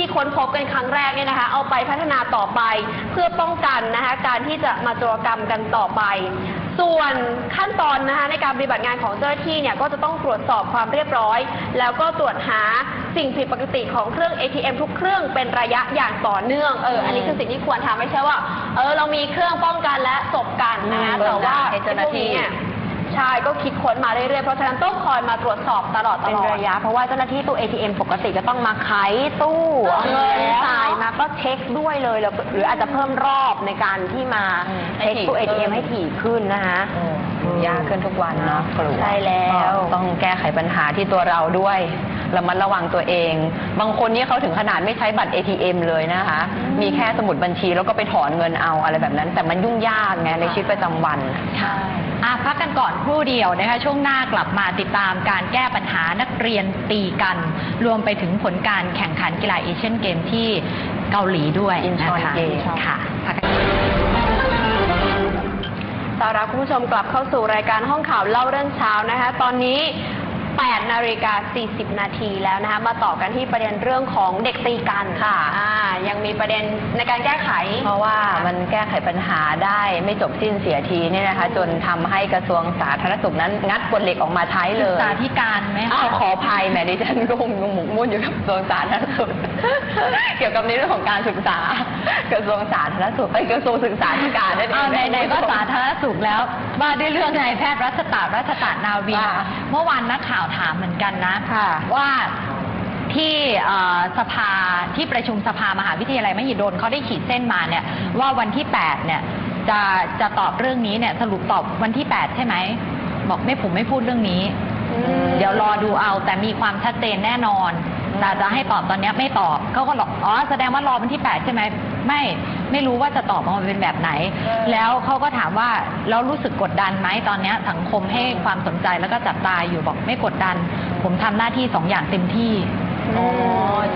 ที่ค้นพบกันครั้งแรกเนี่ยนะคะ เอาไปพัฒนาต่อไป เพื่อป้องกันนะคะการที่จะมาโจรกรรมกันต่อไป ส่วนขั้นตอนนะคะในการปฏิบัติงานของเจ้าหน้าที่เนี่ยก็จะต้องตรวจสอบความเรียบร้อย แล้วก็ตรวจหาสิ่งผิดปกติของเครื่อง ATM ทุกเครื่องเป็นระยะอย่างต่อเนื่องเอออันนี้คือสิ่งที่ควรทำไม่ใช่ว่าเออเรามีเครื่องป้องกันและจบกันนะคะอืมแต่ว่าให้เจ้าหน้าที่พวกเนี่ย ใช่ก็คิดค้นมาเรื่อยๆ เพราะฉะนั้นต้องคอยมาตรวจสอบตลอดตเป็นลอด ระยะ เพราะว่าเจ้าหน้าที่ตู้ ATM ปกติจะต้องมาไขตู้เออเอาเงินแล้วจ่ายมาก็เช็คด้วยเลยแล้วหรืออาจจะเพิ่มรอบในการที่มาอืมเช็คตู้ ให้ถี่ขึ้น ATM ให้ถี่ขึ้นนะคะยากขึ้นทุกวันเนาะกลัวใช่แล้วก็ต้องแก้ไขปัญหาที่ตัวเราด้วย ระมัดระวังตัวเอง บางคนนี่เขาถึงขนาดไม่ใช้บัตร ATM เลยนะคะ มีแค่สมุดบัญชีแล้วก็ไปถอนเงินเอาอะไรแบบนั้น แต่มันยุ่งยากไงในชีวิตประจำวันค่ะอะพักกันก่อนครู่เดียวนะคะ ช่วงหน้ากลับมาติดตามการแก้ปัญหานักเรียนตีกัน รวมไปถึงผลการแข่งขันกีฬาเอเชียนเกมที่เกาหลีด้วยอินชอนนะคะเกมค่ะพักกันต้อนรับคุณผู้ชมกลับเข้าสู่รายการห้องข่าวเล่าเรื่องเช้านะคะ ตอนนี้ 8นาฬิกา40 นาทีแล้วนะคะมาต่อกันที่ประเด็นเรื่องของเด็กตีกันค่ะอ่ายังมีประเด็นในการแก้ไข เพราะว่ามันแก้ไขปัญหาได้ไม่จบสิ้นเสียทีเนี่ยนะคะ จนทำให้กระทรวงสาธารณสุขนั้นงัดกฎเหล็กออกมาใช้เลศึกย ษาธิการไหมอ้าคะ วขออภัยแหมดิฉันก็คงหมกมุ่นอยู่กับกระทรวงสาธารณสุข เกี่ยวกับในเรื่องของการศึกษากระทรวงสาธารณสุขไอ้ยกระทรวงศึกษาธิการนั่นเองเอาในในก็สาธารณสุขแล้วว่าด้วยเรื่องนายแพทย์รัชตารัชตานาวินค่ะเมื่อวานนักข่าวถามเหมือนกันนะค่ะว่าที่เอ่อสภาที่ประชุมสภามหาวิทยาลัยมหิดลเขาได้ขีดเส้นมาเนี่ยว่าวันที่ 8 เนี่ยจะจะตอบเรื่องนี้เนี่ยสรุปตอบวันที่ 8 ใช่ไหม บอกไม่ผมไม่พูดเรื่องนี้อืมเดี๋ยวรอดูเอาแต่มีความชัดเจนแน่นอนแต่จะให้ตอบตอนเนี้ยไม่ตอบเขาก็บอกอ๋อแสดงว่ารอวันที่ 8 ใช่ไหมไม่ ไม่รู้ว่าจะตอบมาเป็นแบบไหน แล้วเขาก็ถามว่าแล้วรู้สึกกดดันไหมตอนเนี้ยสังคมให้ความสนใจแล้วก็จับตาอยู่บอกไม่กดดัน ผมทำหน้าที่สองอย่างเต็มที่ อ๋อ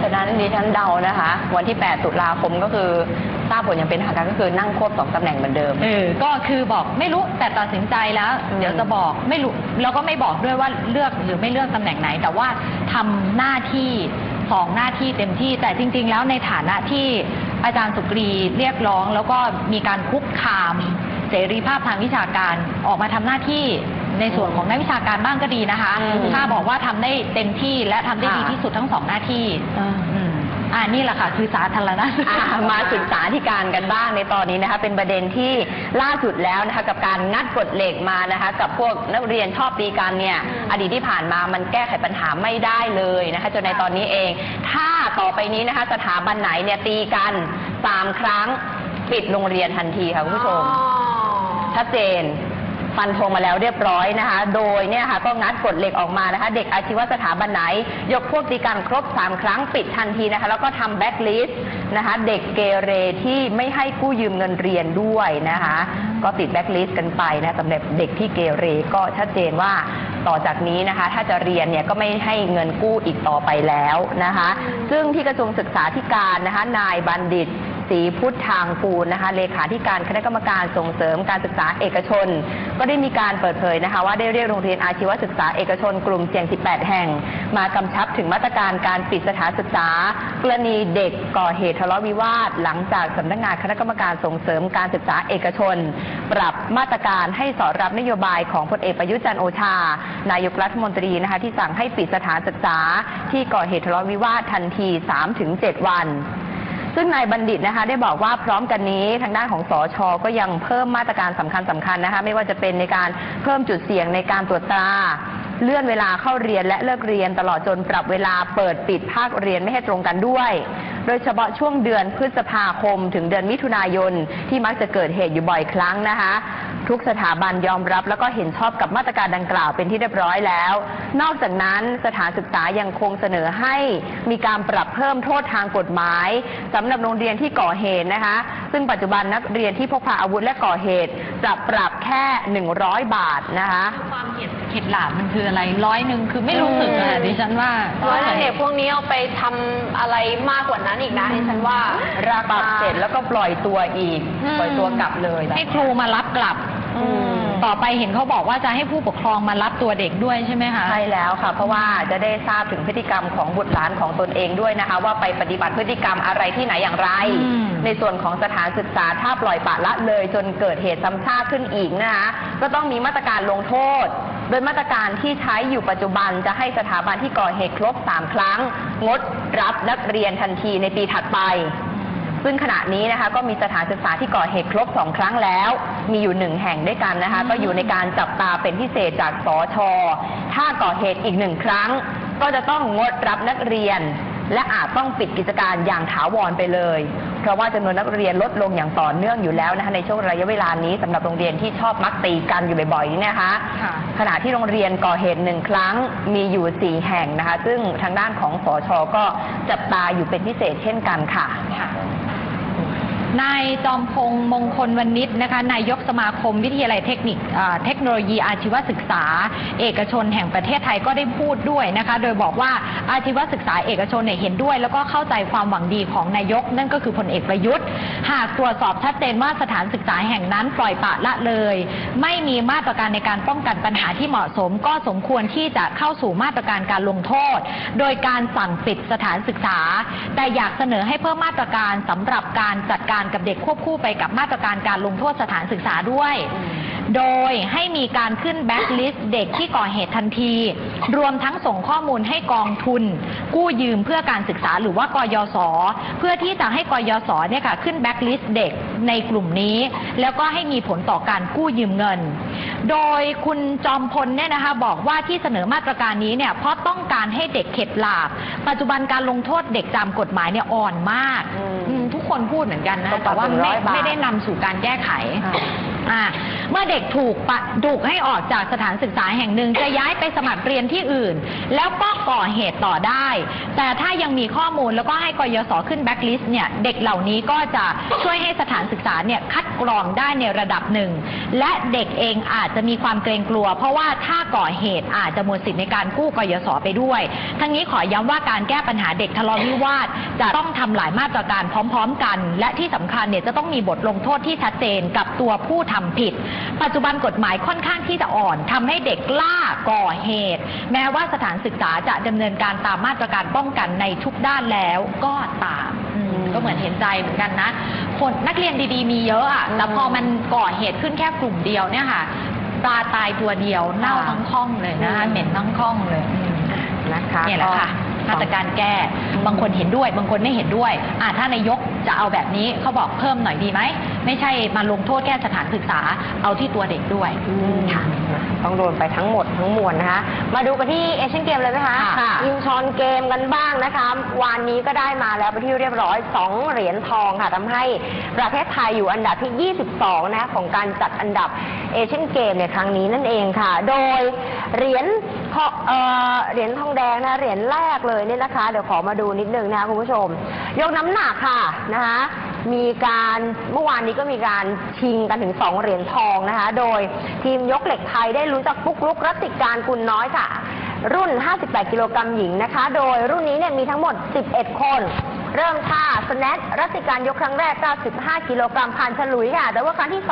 ฉะนั้นดิฉันเดานะคะ วันที่ 8 ตุลาคมก็คือทราบผลอย่างเป็นทางการก็คือนั่งควบสองตำแหน่งเหมือนเดิม เออ ก็คือบอกไม่รู้แต่ตัดสินใจแล้ว อืม เดี๋ยวจะบอกไม่รู้แล้วก็ไม่บอกด้วยว่าเลือกหรือไม่เลือกตำแหน่งไหน แต่ว่าทำหน้าที่สองหน้าที่เต็มที่แต่จริง ๆ แล้วในฐานะที่ อาจารย์สุกรีเรียกร้อง แล้วก็มีการคุกคาม เสรีภาพทางวิชาการออกมาทำหน้าที่ในส่วนของนักวิชาการบ้างก็ดีนะคะอืมถ้าบอกว่าทำได้เต็มที่และทำได้ดีค่ะที่สุดทั้งสองหน้าที่ อ่าอืมอ่านี่แหละค่ะคือสาธารณสุขอะมาศึกษาธิการกันบ้างในตอนนี้นะคะเป็นประเด็นที่ล่าสุดแล้วนะคะกับการงัดกฎเหล็กมานะคะกับพวกนักเรียนชอบตีกันเนี่ยอดีตที่ผ่านมามันแก้ไขปัญหาไม่ได้เลยนะคะจนในตอนนี้เอง ถ้าต่อไปนี้นะคะสถาบันไหนเนี่ยตีกันสามครั้งปิดโรงเรียนทันทีค่ะคุณผู้ชมชัดเจน ฟันธงมาแล้วเรียบร้อยนะคะ โดยเนี่ยค่ะก็งัดกฎเหล็กออกมานะคะ เด็กอาชีวสถาบันไหน ยกพวกตีกันครบ 3 ครั้งปิดทันทีนะคะ แล้วก็ทำแบ็กลิสต์นะคะ เด็กเกเรที่ไม่ให้กู้ยืมเงินเรียนด้วยนะคะ ก็ติดแบ็กลิสต์กันไปนะสำหรับเด็กที่เกเรก็ชัดเจนว่าต่อจากนี้นะคะ ถ้าจะเรียนเนี่ยก็ไม่ให้เงินกู้อีกต่อไปแล้วนะคะ ซึ่งที่กระทรวงศึกษาธิการนะคะ นายบัณฑิต ศรีพุทธทางกูลนะคะเลขาธิการคณะกรรมการส่งเสริมการศึกษาเอกชน ก็ได้มีการเปิดเผยนะคะว่าได้เรียกโรงเรียนอาชีวศึกษาเอกชนกลุ่มเสี่ยง 18 แห่ง มากำชับถึงมาตรการการปิดสถานศึกษา กรณีเด็กก่อเหตุทะเลาะวิวาท หลังจากสำนักงานคณะกรรมการส่งเสริมการศึกษาเอกชน ปรับมาตรการให้สอดรับนโยบายของพลเอกประยุทธ์จันโอชา นายกรัฐมนตรีนะคะที่สั่งให้ปิดสถานศึกษา ที่ก่อเหตุทะเลาะวิวาททันที 3-7 วัน ซึ่งนายบัณฑิตนะคะได้บอกว่าพร้อมกันนี้ทางด้านของสอชอก็ยังเพิ่มมาตรการสำคัญสำคัญนะคะไม่ว่าจะเป็นในการเพิ่มจุดเสี่ยงในการตรวจตราเลื่อนเวลาเข้าเรียนและเลิกเรียนตลอดจนปรับเวลาเปิดปิดภาคเรียนไม่ให้ตรงกันด้วย โดยเฉพาะช่วงเดือนพฤษภาคม ถึงเดือนมิถุนายนที่มักจะเกิดเหตุอยู่บ่อยครั้งนะคะ ทุกสถาบันยอมรับแล้วก็เห็นชอบกับมาตรการดังกล่าวเป็นที่เรียบร้อยแล้ว นอกจากนั้นสถานศึกษายังคงเสนอให้มีการปรับเพิ่มโทษทางกฎหมายสำหรับโรงเรียนที่ก่อเหตุนะคะ ซึ่งปัจจุบันนักเรียนที่พกพาอาวุธและก่อเหตุจะปรับแค่ 100 บาทนะคะความเห็น เข็ดหลาบมันคืออะไรร้อยหนึ่งคือไม่รู้สึกอะดิฉันว่าว่าถ้าเด็กพวกนี้เอาไปทำอะไรมากกว่านั้นอีกนะดิฉันว่า ราคาเสร็จแล้วก็ปล่อยตัวอีก อืมปล่อยตัวกลับเลยให้ครูมารับกลับอืม ต่อไปเห็นเขาบอกว่าจะให้ผู้ปกครองมารับตัวเด็กด้วยใช่ไหมคะใช่แล้วค่ะ เพราะว่าจะได้ทราบถึงพฤติกรรมของบุตรหลานของตนเองด้วยนะคะ ว่าไปปฏิบัติพฤติกรรมอะไรที่ไหนอย่างไร อืม ในส่วนของสถานศึกษาถ้าปล่อยปละละเลยจนเกิดเหตุซ้ำซากขึ้นอีกนะคะ ก็ต้องมีมาตรการลงโทษ โดยมาตรการที่ใช้อยู่ปัจจุบันจะให้สถาบันที่ก่อเหตุครบ 3 ครั้ง งดรับนักเรียนทันทีในปีถัดไป ซึ่งขณะนี้นะคะก็มีสถานศึกษาที่ก่อเหตุครบสองครั้งแล้ว มีอยู่หนึ่งแห่งด้วยกันนะคะก็อยู่ในการจับตาเป็นพิเศษจากสอชอถ้าก่อเหตุอีกหนึ่งครั้ง ก็จะต้องงดรับนักเรียน และอาจต้องปิดกิจการอย่างถาวรไปเลย เพราะว่าจำนวนนักเรียนลดลงอย่างต่อเนื่องอยู่แล้วนะคะในช่วงระยะเวลานี้สำหรับโรงเรียนที่ชอบมักตีกันอยู่บ่อยๆนี่นะคะค่ะขณะที่โรงเรียนก่อเหตุหนึ่งครั้งมีอยู่สี่แห่งนะคะ ซึ่งทางด้านของสอชอก็จับตาอยู่เป็นพิเศษเช่นกันค่ะค่ะ นายจอมพงษ์มงคลวณิชนะคะนายกสมาคมวิทยาลัยเทคนิคเทคโนโลยีอาชีวศึกษา เอกชนแห่งประเทศไทยก็ได้พูดด้วยนะคะโดยบอกว่าอาชีวศึกษาเอกชนเนี่ยเห็นด้วย แล้วก็เข้าใจความหวังดีของนายก นั่นก็คือพลเอกประยุทธ์ หากตรวจสอบชัดเจนว่าสถานศึกษาแห่งนั้นปล่อยปะละเลย ไม่มีมาตรการในการป้องกันปัญหาที่เหมาะสม ก็สมควรที่จะเข้าสู่มาตรการการลงโทษ โดยการสั่งปิดสถานศึกษา แต่อยากเสนอให้เพิ่มมาตรการสำหรับการจัดการกับเด็กควบคู่ไปกับมาตรการการลงโทษสถานศึกษาด้วย โดยให้มีการขึ้นแบ็คลิสต์เด็กที่ก่อเหตุทันที รวมทั้งส่งข้อมูลให้กองทุน กู้ยืมเพื่อการศึกษาหรือว่ากยศ เพื่อที่จะให้กยศเนี่ยค่ะขึ้นแบ็คลิสต์เด็กในกลุ่มนี้ แล้วก็ให้มีผลต่อการกู้ยืมเงิน โดยคุณจอมพลเนี่ยนะคะบอกว่าที่เสนอมาตรการนี้เนี่ยเพราะต้องการให้เด็กเข็ดหลาบ ปัจจุบันการลงโทษเด็กตามกฎหมายเนี่ยอ่อนมากอืมอืมทุกคนพูดเหมือนกันนะ ต้องปรัแต่บว่าเป็นร้ไม่อยบาท ไม่ได้นำสู่การแก้ไขค่ะอ่า เมื่อเด็กถูกปะถูกให้ออกจากสถานศึกษาแห่งหนึ่งจะย้ายไปสมัครเรียนที่อื่น แล้วก็ก่อเหตุต่อได้ แต่ถ้ายังมีข้อมูลแล้วก็ให้กยศขึ้นแบ็คลิสต์เนี่ยเด็กเหล่านี้ก็จะช่วยให้สถานศึกษาเนี่ยคัดกรองได้ในระดับหนึ่ง และเด็กเองอาจจะมีความเกรงกลัว เพราะว่าถ้าก่อเหตุอาจจะหมดสิทธิ์ในการกู้กยศไปด้วย ทั้งนี้ขอย้ำว่าการแก้ปัญหาเด็กทะเลาะวิวาทจะต้องทำหลายมาตรการพร้อม ๆ กัน และที่สำคัญเนี่ยจะต้องมีบทลงโทษที่ชัดเจนกับตัวผู้ทำผิดปัจจุบันกฎหมายค่อนข้างที่จะอ่อนทำให้เด็กกล้าก่อเหตุ แม้ว่าสถานศึกษาจะดำเนินการตามมาตรการป้องกันในทุกด้านแล้วก็ตามอืมก็เหมือนเห็นใจเหมือนกันนะ คนนักเรียนดีๆ มีเยอะอะแต่พอมันก่อเหตุขึ้นแค่กลุ่มเดียวเนี่ยค่ะปลาตายตัวเดียวเน่าทั้งห้องเลยนะคะเหม็นทั้งห้องเลยอืม นะคะ เนี่ยแหละค่ะก็มาตรการแก้ บางคนเห็นด้วย บางคนไม่เห็นด้วยอ่าถ้านายก จะเอาแบบนี้เขาบอกเพิ่มหน่อยดีไหม ไม่ใช่มาลงโทษแค่สถานศึกษาเอาที่ตัวเด็กด้วยค่ะต้องโดนไปทั้งหมดทั้งมวลนะคะ มาดูกันที่เอเชียนเกมเลยไหมคะค่ะยิงชอนเกมกันบ้างนะคะวันนี้ก็ได้มาแล้วไปนที่เรียบร้อย 2 เหรียญทองค่ะทำให้ประเทศไทยอยู่อันดับที่ 22 นะคะของการจัดอันดับเอเชียนเกมในครั้งนี้นั่นเองค่ะ โดยเหรียญทองเอ่อเหรียญทองแดงนะเหรียญแรกเลยเนี่ยนะคะ เดี๋ยวขอมาดูนิดนึงนะคะคุณผู้ชม ยกน้ำหนักค่ะนะคะมีการเมื่อวานนี้ก็มีการชิงกันถึง 2 เหรียญทองนะคะ โดยทีมยกเหล็กไทยได้ลุ้นจากปุ๊กลุกรัติการกุลน้อยค่ะ รุ่น 58 กิโลกรัมหญิงนะคะ โดยรุ่นนี้เนี่ยมีทั้งหมด 11 คน เริ่มท่าสแนทรัตติการยกครั้งแรก 95 กิโลกรัมผ่านฉลุยค่ะ แต่ว่าครั้งที่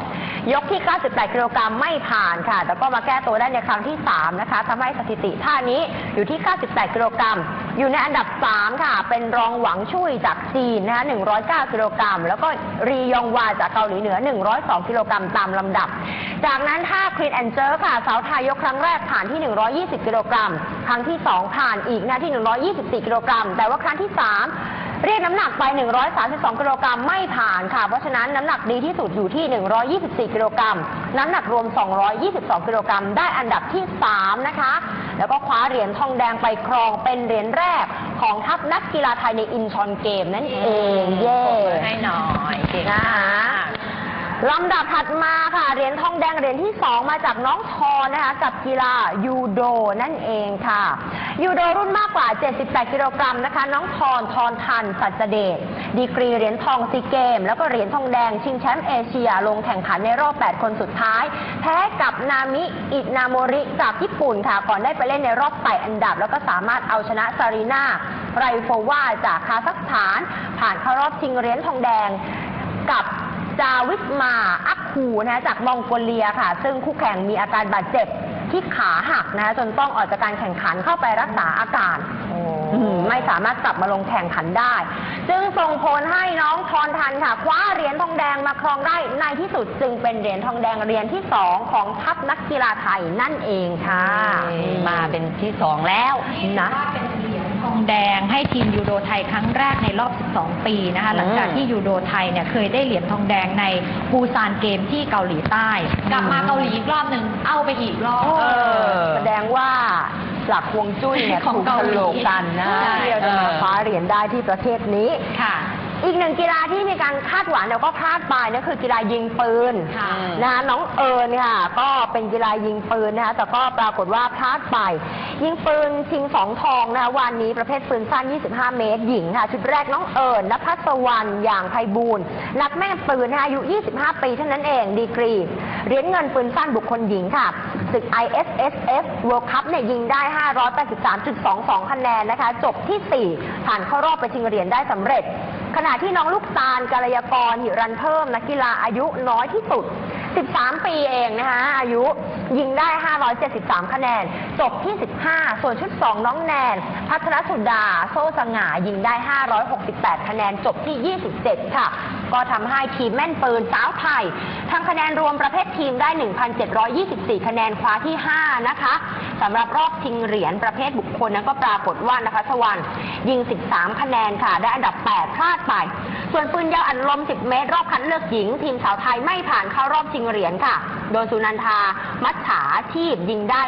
2 ยกที่ 98 กิโลกรัมไม่ผ่านค่ะ แต่ก็มาแก้ตัวได้ในครั้งที่ 3 นะคะทำให้สถิติท่านี้อยู่ที่ 98 กิโลกรัม อยู่ในอันดับ 3 ค่ะ เป็นรองหวังชุยจากจีนนะคะ109กิโลกรัมแล้วก็รียองวาจากเกาหลีเหนือ 102กิโลกรัมตามลำดับ จากนั้นท่าควีนแอนเจอร์ค่ะ สาวไทยยกครั้งแรกผ่านที่ 120 กิโลกรัม ครั้งที่ 2 ผ่านอีกนะที่ 124 กิโลกรัม แต่ว่าครั้งที่ 3เรียกน้ำหนักไป 132 กิโลกรัมไม่ผ่านค่ะ เพราะฉะนั้นน้ำหนักดีที่สุดอยู่ที่ 124 กิโลกรัม น้ำหนักรวม 222 กิโลกรัม ได้อันดับที่ 3 นะคะ แล้วก็คว้าเหรียญทองแดงไปครองเป็นเหรียญแรกของทัพนักกีฬาไทยในอินชอนเกมนั่นเอง เย้ให้หน่อยเก่งนะมาก ลำดับถัดมาค่ะ เหรียญทองแดงเหรียญที่ 2 มาจากน้องทอนะคะ กับกีฬายูโดนั่นเองค่ะ ยูโดรุ่นมากกว่า 78 กิโลกรัมนะคะ น้องทอนทอนทันสัจเดชดีกรีเหรียญทองซีเกม แล้วก็เหรียญทองแดงชิงแชมป์เอเชีย ลงแข่งขันในรอบ 8 คนสุดท้าย แพ้กับนามิอินาโมริจากญี่ปุ่นค่ะ ก่อนได้ไปเล่นในรอบไต่อันดับ แล้วก็สามารถเอาชนะซารีนาไรโฟวาจากคาซัคสถาน ผ่านเข้ารอบชิงเหรียญทองแดงกับ จาวิสมาอักคูนะคะจากมองโกเลียค่ะ ซึ่งคู่แข่งมีอาการบาดเจ็บที่ขาหักนะคะจนต้องออกจากการแข่งขันเข้าไปรักษาอาการอืมไม่สามารถกลับมาลงแข่งขันได้ จึงส่งผลให้น้องทอนทันค่ะ คว้าเหรียญทองแดงมาครองได้ในที่สุดจึงเป็นเหรียญทองแดงเหรียญที่สองของทัพนักกีฬาไทยนั่นเองค่ะ มาเป็นที่สองแล้วนะท องแดงให้ทีมยูโดไทยครั้งแรกในรอบ 12 ปีนะคะหลังจากที่ยูโดไทยเนี่ยเคยได้เหรียญทองแดงในปูซานเกมที่เกาหลีใต้ กลับมาเกาหลีอีกรอบหนึ่งเอาไปอีกรอบเออแสดงว่าหลักฮวงจุ้ยเนี่ยของถูกเกาฉหลีลกกันนะใช่ ที่เราจะมาคว้าเหรียญได้ที่ประเทศนี้ ค่ะ อีกหนึ่งกีฬาที่มีการคาดหวังแล้วก็พลาดไปนั่นคือกีฬายิงปืนค่ะนะคะน้องเอิญค่ะ ก็เป็นกีฬายิงปืนนะคะแต่ก็ปรากฏว่าพลาดไป ยิงปืนชิงสองทองนะคะวันนี้ประเภทปืนสั้น 25 เมตรหญิงค่ะชุดแรกน้องเอิญนภัสวรรณอย่างไพบูลย์นักแม่นปืนนะคะอายุ 25 ปีเท่านั้นเองดีกรีเหรียญเงินปืนสั้นบุคคลหญิงค่ะศึก ISSF World Cup เนี่ยยิงได้ 583.22 คะแนนนะคะ จบที่ 4 ผ่านเข้ารอบไปชิงเหรียญได้สำเร็จ ขณะที่น้องลูกตาลกาลยากรหิรันเพิ่มนักกีฬาอายุน้อยที่สุด 13 ปีเองนะคะ อายุยิงได้ 573 คะแนน จบที่ 15 ส่วนชุด 2 น้องแนน พัทรสุดา โซ่สง่ายิงได้ 568 คะแนน จบที่ 27 ค่ะ ก็ทำให้ทีมแม่นปืนสาวไทยทำคะแนนรวมประเภททีมได้ 1,724 คะแนนคว้าที่ 5 นะคะสำหรับรอบชิงเหรียญประเภทบุคคลนั้นก็ปรากฏว่านะคะสวรรค์ยิง 13 คะแนนค่ะ ได้อันดับ 8 พลาดไป ส่วนปืนยาวอัดลม 10 เมตร รอบคัดเลือกหญิง ทีมสาวไทยไม่ผ่านเข้ารอบชิงเหรียญค่ะ โดยสุนันทา มัจฉาชีพยิงได้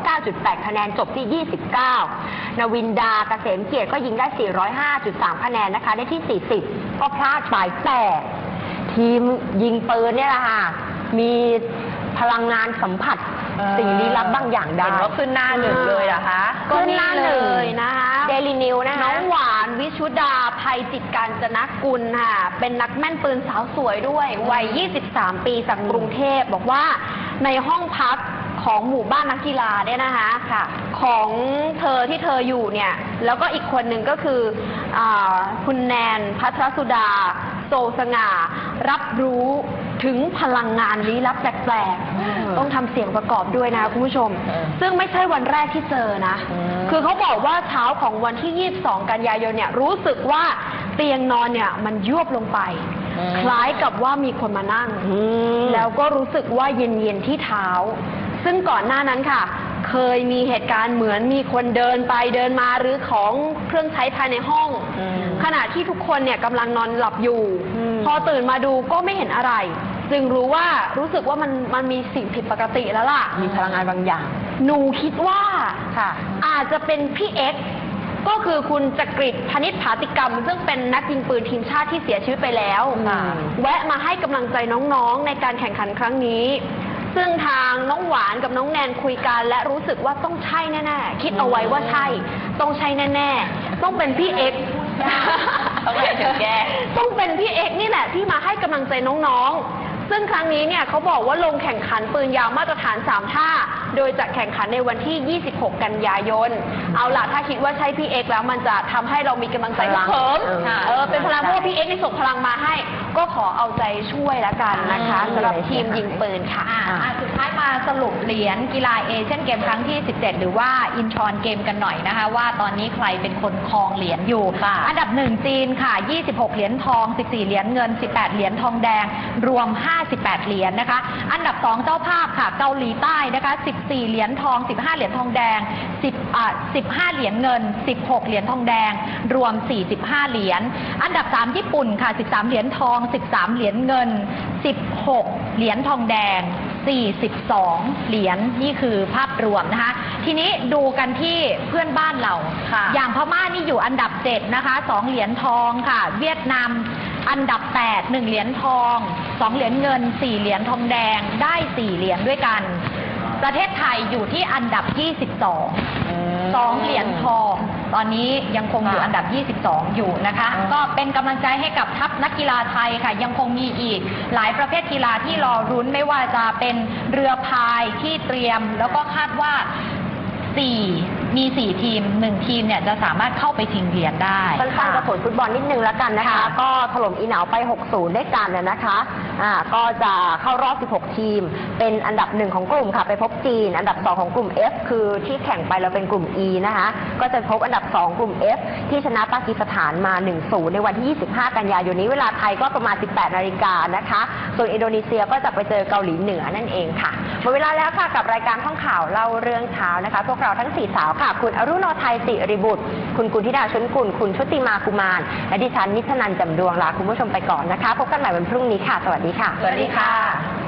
409.8 คะแนนจบที่ 29 นวินดาเกษมเกียรติก็ยิงได้ 405.3 คะแนนนะคะ ได้ที่ 40 ก็พลาดไปแต่ทีมยิงปืนเนี่ยแหละค่ะมีพลังงานสัมผัสเออ สิ่งลี้ลับบางอย่างได้เห็นว่าขึ้นหน้าหนึ่งเลยเหรอคะก็นี่เลยนะคะเดลินิวนะน้คะองหวานวิชุดาภัยจิตการจนกุลค่ะ เป็นนักแม่นปืนสาวสวยด้วย วัย 23 ปีจากกรุงเทพบอกว่าในห้องพัก ของหมู่บ้านนักกีฬาเนี่ยนะคะค่ะของเธอที่เธออยู่เนี่ย แล้วก็อีกคนหนึ่งก็คืออาคุณแนนพัทรสุดา โซสง่า รับรู้ถึงพลังงานลี้ลับแปลกอืมๆต้องทำเสียงประกอบด้วยนะคะคุณผู้ชม เออซึ่งไม่ใช่วันแรกที่เจอนะ อืม คือเขาบอกว่าเช้าของวันที่ 22 กันยายนเนี่ยรู้สึกว่าเตียงนอนเนี่ยมันยวบลงไปอืมคล้ายกับว่ามีคนมานั่ง แล้วก็รู้สึกว่าเย็นๆที่เท้า ซึ่งก่อนหน้านั้นค่ะ เคยมีเหตุการณ์เหมือนมีคนเดินไปเดินมาหรือของเครื่องใช้ภายในห้อง อืม ขณะที่ทุกคนเนี่ยกำลังนอนหลับอยู่ อืม พอตื่นมาดูก็ไม่เห็นอะไร จึงรู้ว่ารู้สึกว่ามันมันมีสิ่งผิดปกติแล้วล่ะ มีพลังงานบางอย่างหนูคิดว่า ค่ะ อาจจะเป็นพี่เอ็กซ์ก็คือคุณจักริดพนิษฐผาติกรรม ซึ่งเป็นนักยิงปืนทีมชาติที่เสียชีวิตไปแล้วค่ะแวะมาให้กำลังใจน้องๆ ในการแข่งขันครั้งนี้ ซึ่งทางน้องหวานกับน้องแนนคุยกัน และรู้สึกว่าต้องใช่แน่ๆ คิดเอาไว้ว่าใช่ ต้องใช่แน่ๆ ต้องเป็นพี่เอ็กซ์ต้องให้ถึงแก้ต้องเป็นพี่เอกนี่แหละที่มาให้กำลังใจน้องๆ ซึ่งครั้งนี้เนี่ยเขาบอกว่าลงแข่งขันปืนยาวมาตรฐาน 3 ท่า โดยจะแข่งขันในวันที่ 26 กันยายน เอาล่ะถ้าคิดว่าใช่พี่เอกแล้วมันจะทำให้เรามีกำลังใจพลังเพิ่มเออเออเป็นพลังเพราะว่าพี่เอกนี่ส่งพลังมาให้ ก็ขอเอาใจช่วยละกันนะคะอืมสำหรับทีมยิงปืนค่ะ อะอะสุดท้ายมาสรุปเหรียญกีฬาเอเชียนเกมครั้งที่ 17 หรือว่าอินชอนเกมกันหน่อยนะคะ ว่าตอนนี้ใครเป็นคนครองเหรียญอยู่ ค่ะอันดับหนึ่งจีนค่ะ 26 เหรียญทอง 14 เหรียญเงิน 18 เหรียญทองแดง รวม58 เหรียญนะคะ อันดับ 2 เจ้าภาพค่ะ เกาหลีใต้นะคะ 14 เหรียญทอง 15 เหรียญทองแดง10อะ15 เหรียญเงิน 16 เหรียญทองแดง รวม 45 เหรียญ อันดับ 3 ญี่ปุ่นค่ะ 13 เหรียญทอง 13 เหรียญเงิน 16 เหรียญทองแดง 42 เหรียญนี่คือภาพรวมนะคะ ทีนี้ดูกันที่เพื่อนบ้านเรา ค่ะอย่างพม่านี่อยู่อันดับ 7 นะคะ 2 เหรียญทองค่ะ เวียดนามอันดับ 8 1 เหรียญทอง 2 เหรียญเงิน 4 เหรียญทองแดงได้ 4 เหรียญด้วยกัน ประเทศไทยอยู่ที่อันดับ 22 สองเหรียญทอง ตอนนี้ยังคงอยู่ค่ะอันดับ 22 อยู่นะคะอืมก็เป็นกำลังใจให้กับทัพนักกีฬาไทยค่ะ ยังคงมีอีก หลายประเภทกีฬาที่รอรุ้นไม่ว่าจะเป็นเรือพายที่เตรียม แล้วก็คาดว่า 4 มี4ทีม1ทีมเนี่ยจะสามารถเข้าไปชิงเหรียญได้ สั้นๆกับผลฟุตบอลนิดนึงแล้วกันนะคะ ค่ะก็ถล่มอีเหนาไป 6-0 ด้วยกันน่ะนะคะอ่าก็จะเข้ารอบ 16 ทีม เป็นอันดับหนึ่งของกลุ่มค่ะ ไปพบจีน อันดับ 2 ของกลุ่ม F คือที่แข่งไปเราเป็นกลุ่ม E นะคะ ก็จะพบอันดับ 2 กลุ่ม F ที่ชนะปากีสถานมา 1-0 ในวันที่ 25 กันยายนนี้เวลาไทยก็ประมาณ 18 นาฬิกานะคะส่วนอินโดนีเซียก็จะไปเจอเกาหลีเหนือนั่นเองค่ะ หมดเวลาแล้วค่ะกับรายการท่องข่าวเล่าเรื่องเช้านะคะ พวกเราทั้งสี่สาวค่ะ คุณอรุณนไทยสิริบุตร คุณกุลธิดาชนกุล คุณชุติมากุมาร และดิฉันนิชนันจำดวงลาคุณผู้ชมไปก่อนนะคะ พบกันใหม่วันพรุ่งนี้ค่ะ สวัสดีค่ะ สวัสดีค่ะ